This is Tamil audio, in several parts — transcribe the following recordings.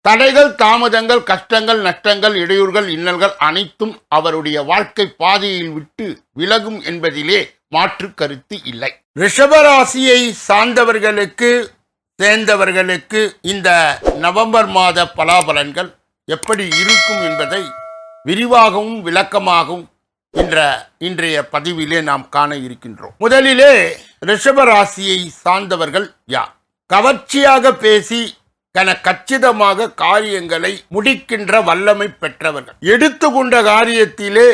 தடைகள் தாமதங்கள் கஷ்டங்கள் நஷ்டங்கள் இடையூறுகள் இன்னல்கள் அனைத்தும் அவருடைய வாழ்க்கை பாதையில் விட்டு விலகும் என்பதிலே மாற்று கருத்து இல்லை. ரிஷபராசியை சார்ந்தவர்களுக்கு சேர்ந்தவர்களுக்கு இந்த நவம்பர் மாத பலாபலன்கள் எப்படி இருக்கும் என்பதை விரிவாகவும் விளக்கமாகவும் என்ற இன்றைய பதிவிலே நாம் காண இருக்கின்றோம். முதலிலே ரிஷபராசியை சார்ந்தவர்கள் யார்? கவர்ச்சியாக பேசி கன கச்சிதமாக காரியங்களை முடிக்கின்ற வல்லமை பெற்றவர்கள். எடுத்துக்கொண்ட காரியத்திலே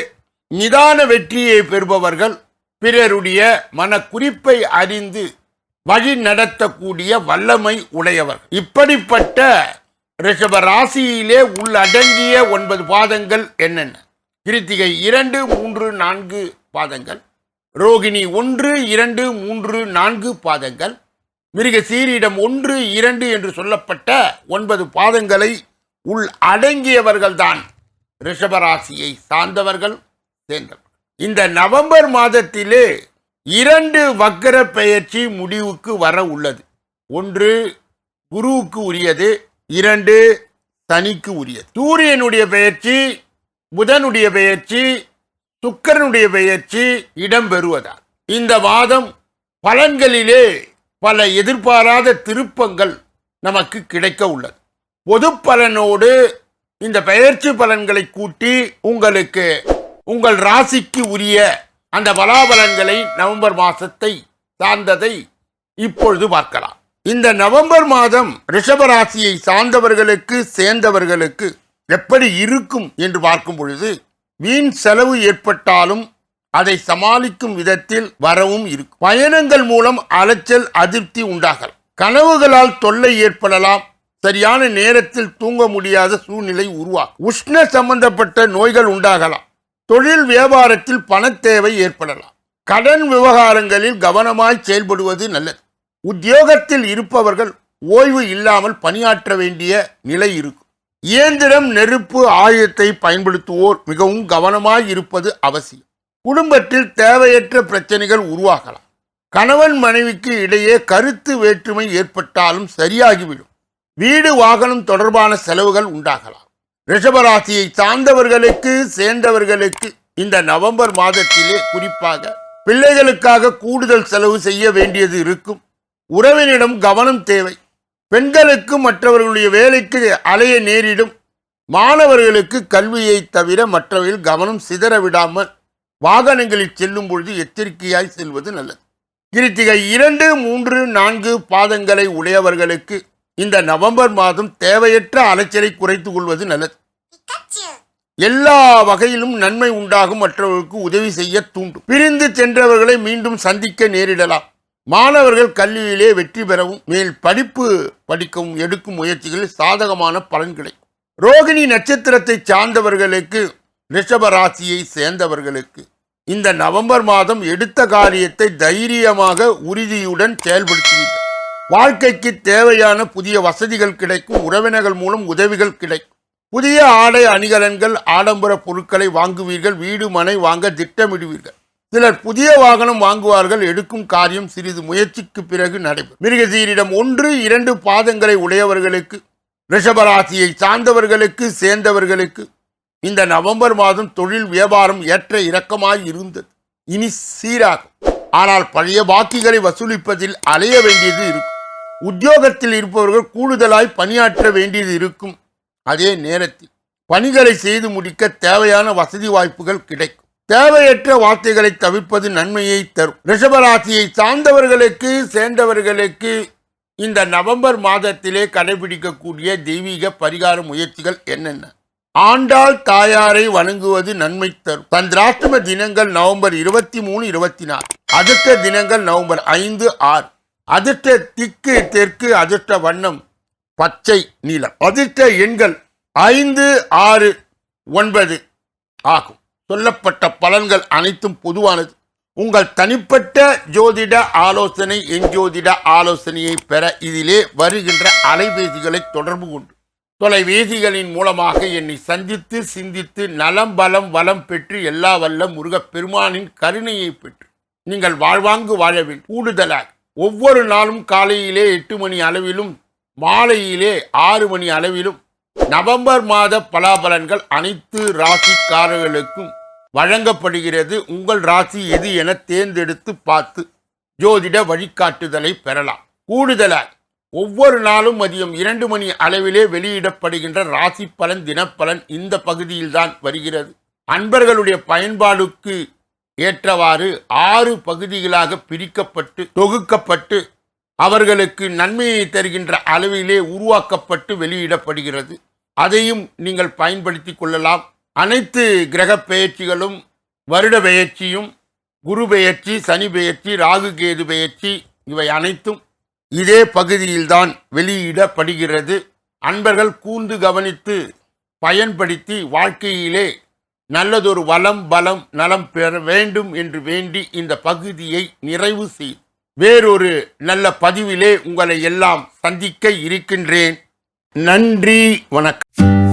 நிதான வெற்றியை பெறுபவர்கள் பிறருடைய மன குறிப்பை அறிந்து வழி நடத்தக்கூடிய வல்லமை உடையவர் இப்படிப்பட்ட ரிஷப ராசியிலே உள்ளடங்கிய ஒன்பது பாதங்கள் என்னென்ன? கிருத்திகை இரண்டு மூன்று நான்கு பாதங்கள். ரோகிணி ஒன்று இரண்டு மூன்று நான்கு பாதங்கள். மிருக சீரிடம் ஒன்று இரண்டு என்று சொல்லப்பட்ட ஒன்பது பாதங்களை உள் அடங்கியவர்கள்தான் ரிஷபராசியை சார்ந்தவர்கள் சேர்ந்தவர்கள். இந்த நவம்பர் மாதத்திலே இரண்டு வக்கர பெயர்ச்சி முடிவுக்கு வர உள்ளது. ஒன்று குருவுக்கு உரியது இரண்டு சனிக்கு உரியது. சூரியனுடைய பெயர்ச்சி புதனுடைய பெயர்ச்சி சுக்கரனுடைய பெயர்ச்சி இடம்பெறுவதால் இந்த மாதம் பலன்களிலே பல எதிர்பாராத திருப்பங்கள் நமக்கு கிடைக்க உள்ளது. பொது பலனோடு இந்த பெயர்ச்சி பலன்களை கூட்டி உங்களுக்கு உங்கள் ராசிக்கு உரிய அந்த பலாபலன்களை நவம்பர் மாதத்தை சார்ந்ததை இப்பொழுது பார்க்கலாம். இந்த நவம்பர் மாதம் ரிஷபராசியை சார்ந்தவர்களுக்கு சேர்ந்தவர்களுக்கு எப்படி இருக்கும் என்று பார்க்கும் பொழுது வீண் செலவு ஏற்பட்டாலும் அதை சமாளிக்கும் விதத்தில் வரவும் இருக்கும். பயணங்கள் மூலம் அலைச்சல் அதிருப்தி உண்டாகலாம். கனவுகளால் தொல்லை ஏற்படலாம். சரியான நேரத்தில் தூங்க முடியாத சூழ்நிலை உருவாகும். உஷ்ண சம்பந்தப்பட்ட நோய்கள் உண்டாகலாம். தொழில் வியாபாரத்தில் பணத்தேவை ஏற்படலாம். கடன் விவகாரங்களில் கவனமாய் செயல்படுவது நல்லது. உத்தியோகத்தில் இருப்பவர்கள் ஓய்வு இல்லாமல் பணியாற்ற வேண்டிய நிலை இருக்கும். இயந்திரம் நெருப்பு ஆயுதத்தை பயன்படுத்துவோர் மிகவும் கவனமாய் இருப்பது அவசியம். குடும்பத்தில் தேவையற்ற பிரச்சனைகள் உருவாகலாம். கணவன் மனைவிக்கு இடையே கருத்து வேற்றுமை ஏற்பட்டாலும் சரியாகிவிடும். வீடு வாகனம் தொடர்பான செலவுகள் உண்டாகலாம். ரிஷபராசியை சார்ந்தவர்களுக்கு சேர்ந்தவர்களுக்கு இந்த நவம்பர் மாதத்திலே குறிப்பாக பிள்ளைகளுக்காக கூடுதல் செலவு செய்ய வேண்டியது இருக்கும். உறவினிடம் கவனம் தேவை. பெண்களுக்கு மற்றவர்களுடைய வேலைக்கு அலைய நேரிடும். மாணவர்களுக்கு கல்வியை தவிர மற்றவையில் கவனம் சிதற விடாமல் வாகனங்களில் செல்லும் பொழுது எச்சரிக்கையாய் செல்வது நல்லது. கிருத்திகை இரண்டு மூன்று நான்கு பாதங்களை உடையவர்களுக்கு இந்த நவம்பர் மாதம் தேவையற்ற அலைச்சலை குறைத்துக் கொள்வது நல்லது. எல்லா வகையிலும் நன்மை உண்டாகும் மற்றவர்களுக்கு உதவி செய்ய தூண்டும். பிரிந்து சென்றவர்களை மீண்டும் சந்திக்க நேரிடலாம். மாணவர்கள் கல்வியிலே வெற்றி பெறவும் மேல் படிப்பு படிக்கவும் எடுக்கும் முயற்சிகளில் சாதகமான பலன் கிடைக்கும். ரோகிணி நட்சத்திரத்தை சார்ந்தவர்களுக்கு ரிஷப ராசியை சேர்ந்தவர்களுக்கு இந்த நவம்பர் மாதம் எடுத்த காரியத்தை தைரியமாக உறுதியுடன் செயல்படுத்துவீர்கள். வாழ்க்கைக்கு தேவையான புதிய வசதிகள் கிடைக்கும் உறவினர்கள் மூலம் உதவிகள் கிடைக்கும். புதிய ஆடை அணிகலன்கள் ஆடம்பர பொருட்களை வாங்குவீர்கள் வீடு மனை வாங்க திட்டமிடுவீர்கள். சிலர் புதிய வாகனம் வாங்குவார்கள் எடுக்கும் காரியம் சிறிது முயற்சிக்கு பிறகு நடைபெறும். மிருகசீரிடம் ஒன்று இரண்டு பாதங்களை உடையவர்களுக்கு ரிஷபராசியை சார்ந்தவர்களுக்கு சேர்ந்தவர்களுக்கு இந்த நவம்பர் மாதம் தொழில் வியாபாரம் ஏற்ற இறக்கமாய் இருந்தது. இனி சீராகும். ஆனால் பழைய பாக்கிகளை வசூலிப்பதில் அலைய வேண்டியது இருக்கும். உத்தியோகத்தில் இருப்பவர்கள் கூடுதலாய் பணியாற்ற வேண்டியது இருக்கும். அதே நேரத்தில் பணிகளை செய்து முடிக்க தேவையான வசதி வாய்ப்புகள் கிடைக்கும். தேவையற்ற வார்த்தைகளை தவிர்ப்பது நன்மையை தரும். ரிஷபராசியை சார்ந்தவர்களுக்கு சேர்ந்தவர்களுக்கு இந்த நவம்பர் மாதத்திலே கடைபிடிக்கக்கூடிய தெய்வீக பரிகார முயற்சிகள் என்னென்ன? ஆண்டாள் தாயாரை வணங்குவது நன்மை தரும். சந்திராஷ்டம தினங்கள் நவம்பர் இருபத்தி மூணு இருபத்தி நாலு. அதிர்ஷ்ட தினங்கள் நவம்பர் ஐந்து ஆறு. அதிர்ஷ்ட திக்கு தெற்கு அதிர்ஷ்ட வண்ணம் பச்சை நீலம். அதிர்ஷ்ட எண்கள் ஐந்து ஆறு ஒன்பது ஆகும். சொல்லப்பட்ட பலன்கள் அனைத்தும் பொதுவானது. உங்கள் தனிப்பட்ட ஜோதிட ஆலோசனை எஞ்சோதிட ஆலோசனையை பெற இதிலே வருகின்ற அலைபேசிகளை தொடர்பு கொண்டு தொலைவேதிகளின் மூலமாக என்னை சந்தித்து சிந்தித்து நலம் பலம் வளம் பெற்று எல்லா வல்ல முருகப் பெருமானின் கருணையை பெற்று நீங்கள் வாழ்வாங்கு வாழவில் கூடுதலாக ஒவ்வொரு நாளும் காலையிலே எட்டு மணி அளவிலும் மாலையிலே ஆறு மணி அளவிலும் நவம்பர் மாத பலாபலன்கள் அனைத்து ராசிக்காரர்களுக்கும் வழங்கப்படுகிறது. உங்கள் ராசி எது என தேர்ந்தெடுத்து பார்த்து ஜோதிட வழிகாட்டுதலை பெறலாம். கூடுதலாக ஒவ்வொரு நாளும் மதியம் இரண்டு மணி அளவிலே வெளியிடப்படுகின்ற ராசி பலன் தினப்பலன் இந்த பகுதியில்தான் வருகிறது. அன்பர்களுடைய பயன்பாடுக்கு ஏற்றவாறு ஆறு பகுதிகளாக பிரிக்கப்பட்டு தொகுக்கப்பட்டு அவர்களுக்கு நன்மையை தருகின்ற அளவிலே உருவாக்கப்பட்டு வெளியிடப்படுகிறது. அதையும் நீங்கள் பயன்படுத்தி கொள்ளலாம். அனைத்து கிரக பெயர்ச்சிகளும் வருட பெயர்ச்சியும் குரு பெயர்ச்சி சனி பெயர்ச்சி ராகு கேது பெயர்ச்சி இவை அனைத்தும் இதே பகுதியில்தான் வெளியிடப்படுகிறது. அன்பர்கள் கூர்ந்து கவனித்து பயன்படுத்தி வாழ்க்கையிலே நல்லதொரு வளம் பலம் நலம் பெற வேண்டும் என்று வேண்டி இந்த பகுதியை நிறைவு செய். வேறொரு நல்ல பதிவிலே உங்களை எல்லாம் சந்திக்க இருக்கின்றேன். நன்றி வணக்கம்.